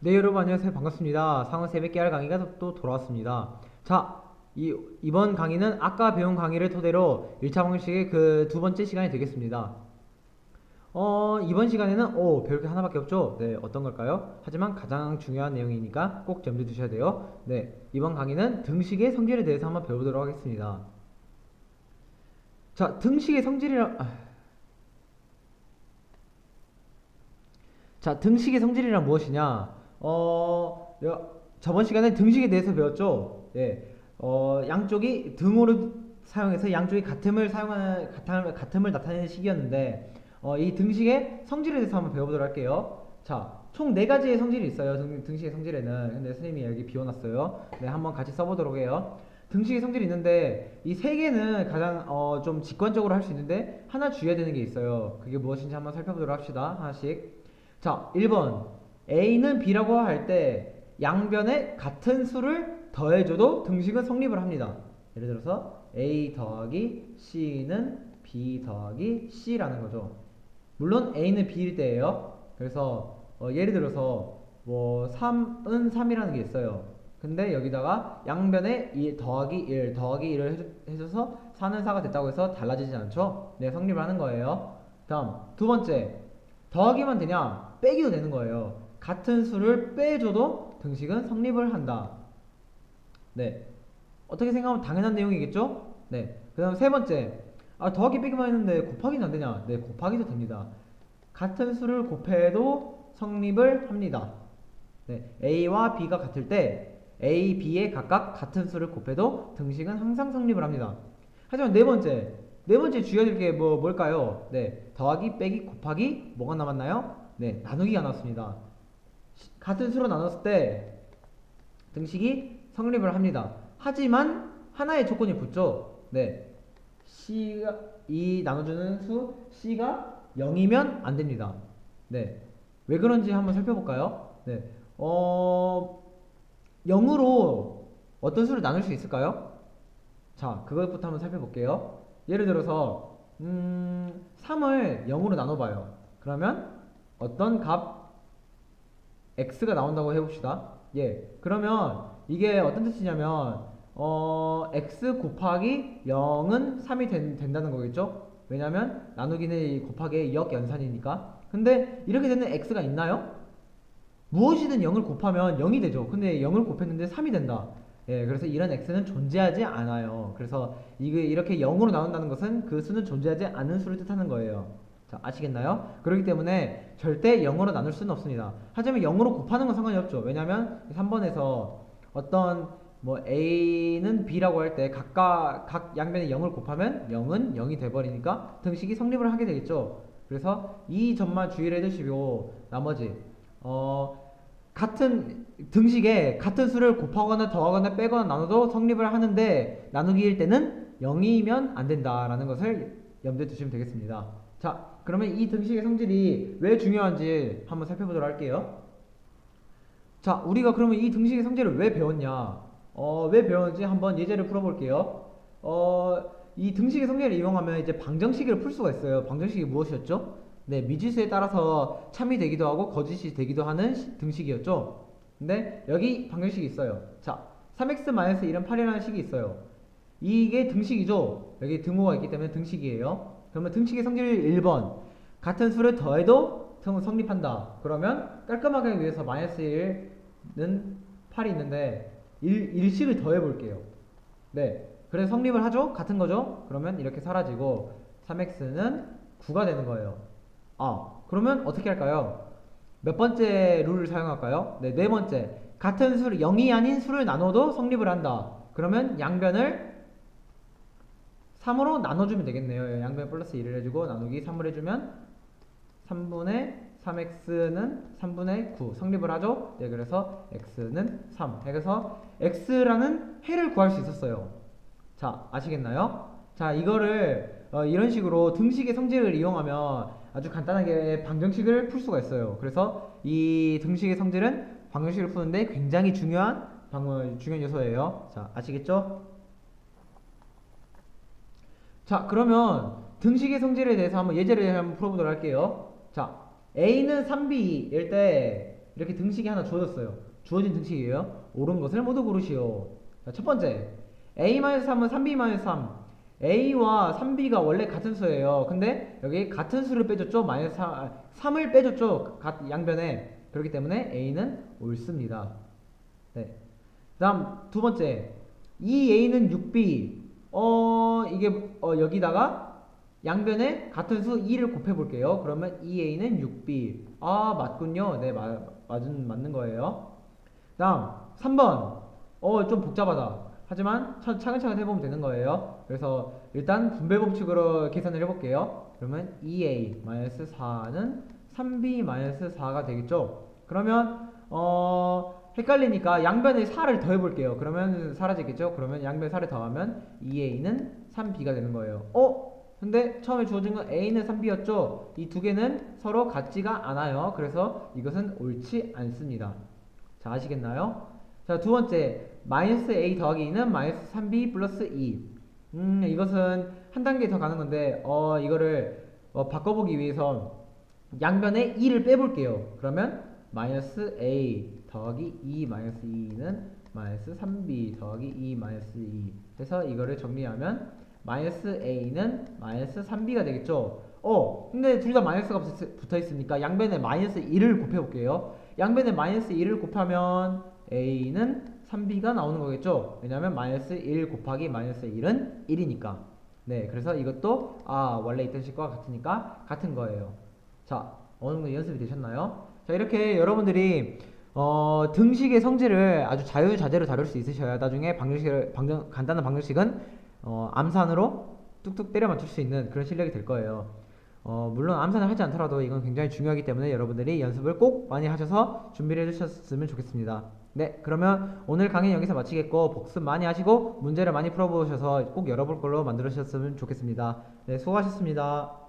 네, 여러분 안녕하세요. 반갑습니다. 상어 새벽 할 강의가 또- 또 돌아왔습니다. 자, 이, 이번 강의는 아까 배운 강의를 토대로 1차 방식의 그 두 번째 시간이 되겠습니다. 어, 이번 시간에는 오, 배울 게 하나밖에 없죠? 네, 어떤 걸까요? 하지만 가장 중요한 내용이니까 꼭 염두에 두셔야 돼요. 네, 이번 강의는 등식의 성질에 대해서 한번 배우도록 하겠습니다. 자, 등식의 성질이라 아. 자, 등식의 성질이란 무엇이냐? 어, 여- 저번 시간에 등식에 대해서 배웠죠. 예, 어, 양쪽이 등호를 사용해서 양쪽이 같음을 사용하는 같음을, 같음을 나타내는 식이었는데, 어, 이 등식의 성질에 대해서 한번 배워보도록 할게요. 자, 총 네 가지의 성질이 있어요. 등, 등식의 성질에는. 근데 선생님이 여기 비워놨어요. 네, 한번 같이 써보도록 해요. 등식의 성질이 있는데 이 세 개는 가장 어, 좀 직관적으로 할 수 있는데 하나 주의해야 되는 게 있어요. 그게 무엇인지 한번 살펴보도록 합시다. 하나씩. 자, 1번. A는 B라고 할 때 양변에 같은 수를 더해줘도 등식은 성립을 합니다. 예를 들어서 A 더하기 C는 B 더하기 C라는 거죠. 물론 A는 B일 때예요. 그래서 어, 예를 들어서 뭐 3은 3이라는 게 있어요. 근데 여기다가 양변에 2 더하기 1 더하기 1을 해줘, 해줘 서 4는 4가 됐다고 해서 달라지지 않죠? 네, 성립을 하는 거예요. 다음 두 번째 더하기만 되냐 빼기도 되는 거예요. 같은 수를 빼줘도 등식은 성립을 한다. 네. 어떻게 생각하면 당연한 내용이겠죠? 네. 그 다음 세 번째. 아, 더하기 빼기만 했는데 곱하기는 안 되냐? 네, 곱하기도 됩니다. 같은 수를 곱해도 성립을 합니다. 네. A와 B가 같을 때 A, B에 각각 같은 수를 곱해도 등식은 항상 성립을 합니다. 하지만 네 번째. 네 번째 주의해야 게 뭐, 뭘까요? 네. 더하기, 빼기, 곱하기, 뭐가 남았나요? 네. 나누기가 나왔습니다. 시- 같은 수로 나눴을 때 등식이 성립을 합니다. 하지만 하나의 조건이 붙죠. 네. C가 이 나눠주는 수 C가 0이면 안 됩니다. 네. 왜 그런지 한번 살펴볼까요? 네. 어 0으로 어떤 수를 나눌 수 있을까요? 자, 그것부터 한번 살펴볼게요. 예를 들어서 음, 3을 0으로 나눠봐요. 그러면 어떤 값 x가 나온다고 해봅시다. 예. 그러면 이게 어떤 뜻이냐면 어, x 곱하기 0은 3이 된, 된다는 거겠죠? 왜냐면 나누기는 이 곱하기의 역연산이니까. 근데 이렇게 되는 x가 있나요? 무엇이든 0을 곱하면 0이 되죠. 근데 0을 곱했는데 3이 된다. 예, 그래서 이런 x는 존재하지 않아요. 그래서 이게 이렇게 0으로 나눈다는 것은 그 수는 존재하지 않은 수를 뜻하는 거예요. 자, 아시겠나요? 그렇기 때문에 절대 0으로 나눌 수는 없습니다. 하지만 0으로 곱하는 건 상관이 없죠. 왜냐면 3번에서 어떤 뭐 a는 b라고 할 때 각각 각 양변에 0을 곱하면 0은 0이 돼 버리니까 등식이 성립을 하게 되겠죠. 그래서 이 점만 주의를 해 주시고 나머지 어 같은 등식에 같은 수를 곱하거나 더하거나 빼거나 나눠도 성립을 하는데 나누기일 때는 0이면 안 된다라는 것을 염두에 두시면 되겠습니다. 자, 그러면 이 등식의 성질이 왜 중요한지 한번 살펴보도록 할게요. 자, 우리가 그러면 이 등식의 성질을 왜 배웠냐? 어, 왜 배웠는지 한번 예제를 풀어볼게요. 어, 이 등식의 성질을 이용하면 이제 방정식을 풀 수가 있어요. 방정식이 무엇이었죠? 네, 미지수에 따라서 참이 되기도 하고 거짓이 되기도 하는 시- 등식이었죠. 근데 여기 방정식이 있어요. 자, 3x-1은 8이라는 식이 있어요. 이게 등식이죠. 여기 등호가 있기 때문에 등식이에요. 그러면 등식의 성질 1번. 같은 수를 더해도 성- 성립한다. 그러면 깔끔하게 위해서 마이너스 1은 8이 있는데 1, 일식을 더해 볼게요. 네. 그래서 성립을 하죠? 같은 거죠? 그러면 이렇게 사라지고 3x는 9가 되는 거예요. 아, 그러면 어떻게 할까요? 몇 번째 룰을 사용할까요? 네, 네 번째. 같은 수를 0이 아닌 수를 나눠도 성립을 한다. 그러면 양변을 3으로 나눠주면 되겠네요. 양변 플러스 1을 해주고 나누기 3을 해주면 3분의 3x는 3분의 9 성립을 하죠. 네, 그래서 x는 3. 그래서 x라는 해를 구할 수 있었어요. 자, 아시겠나요? 자, 이거를 어, 이런 식으로 등식의 성질을 이용하면 아주 간단하게 방정식을 풀 수가 있어요. 그래서 이 등식의 성질은 방정식을 푸는데 굉장히 중요한 방, 중요한 요소예요. 자, 아시겠죠? 자, 그러면 등식의 성질에 대해서 한번 예제를 한번 풀어보도록 할게요. 자, A는 3B일 때 이렇게 등식이 하나 주어졌어요. 주어진 등식이에요. 옳은 것을 모두 고르시오. 자, 첫 번째. a-3은 3b-3. a와 3b가 원래 같은 수예요. 근데 여기 같은 수를 빼줬죠. 마이너스 3, 을 빼줬죠. 각 양변에. 그렇기 때문에 a는 옳습니다. 네. 다음 두 번째. 이 a는 6b. 어, 이게 어, 여기다가 양변에 같은 수 2를 곱해 볼게요. 그러면 2a는 6b. 아, 맞군요. 네, 맞, 맞은 맞는 거예요. 다음 3번. 어, 좀 복잡하다. 하지만 차, 차근차근 해보면 되는 거예요. 그래서 일단 분배 법칙으로 계산을 해볼게요. 그러면 2a-4는 3b-4가 되겠죠. 그러면 어 헷갈리니까 양변에 4를 더해볼게요. 그러면 사라지겠죠. 그러면 양변에 4를 더하면 2a는 3b가 되는 거예요. 어? 근데 처음에 주어진 건 a는 3b였죠. 이 두 개는 서로 같지가 않아요. 그래서 이것은 옳지 않습니다. 자 아시겠나요? 자 두 번째 마이너스 a 더하기 2는 마이너스 3b 플러스 2. 음 이것은 한 단계 더 가는 건데 어 이거를 어, 바꿔보기 위해서 양변에 2를 빼볼게요. 그러면 마이너스 a 더하기 2 마이너스 2는 마이너스 3b 더하기 2 마이너스 2 해서 이거를 정리하면 마이너스 a는 마이너스 3b가 되겠죠. 어 근데 둘 다 마이너스가 붙어 있으니까 양변에 마이너스 1을 곱해 볼게요. 양변에 마이너스 1을 곱하면 a는 3b가 나오는 거겠죠. 왜냐하면 마이너스 1 곱하기 마이너스 1은 1이니까. 네, 그래서 이것도 아 원래 있던 식과 같으니까 같은 거예요. 자, 어느 정도 연습이 되셨나요? 자, 이렇게 여러분들이 어, 등식의 성질을 아주 자유자재로 다룰 수 있으셔야 나중에 방정식을 방정 간단한 방정식은 어, 암산으로 뚝뚝 때려 맞출 수 있는 그런 실력이 될 거예요. 어, 물론 암산을 하지 않더라도 이건 굉장히 중요하기 때문에 여러분들이 연습을 꼭 많이 하셔서 준비를 해주셨으면 좋겠습니다. 네, 그러면 오늘 강의 여기서 마치겠고 복습 많이 하시고 문제를 많이 풀어보셔서 꼭 열어볼 걸로 만들으셨으면 좋겠습니다. 네, 수고하셨습니다.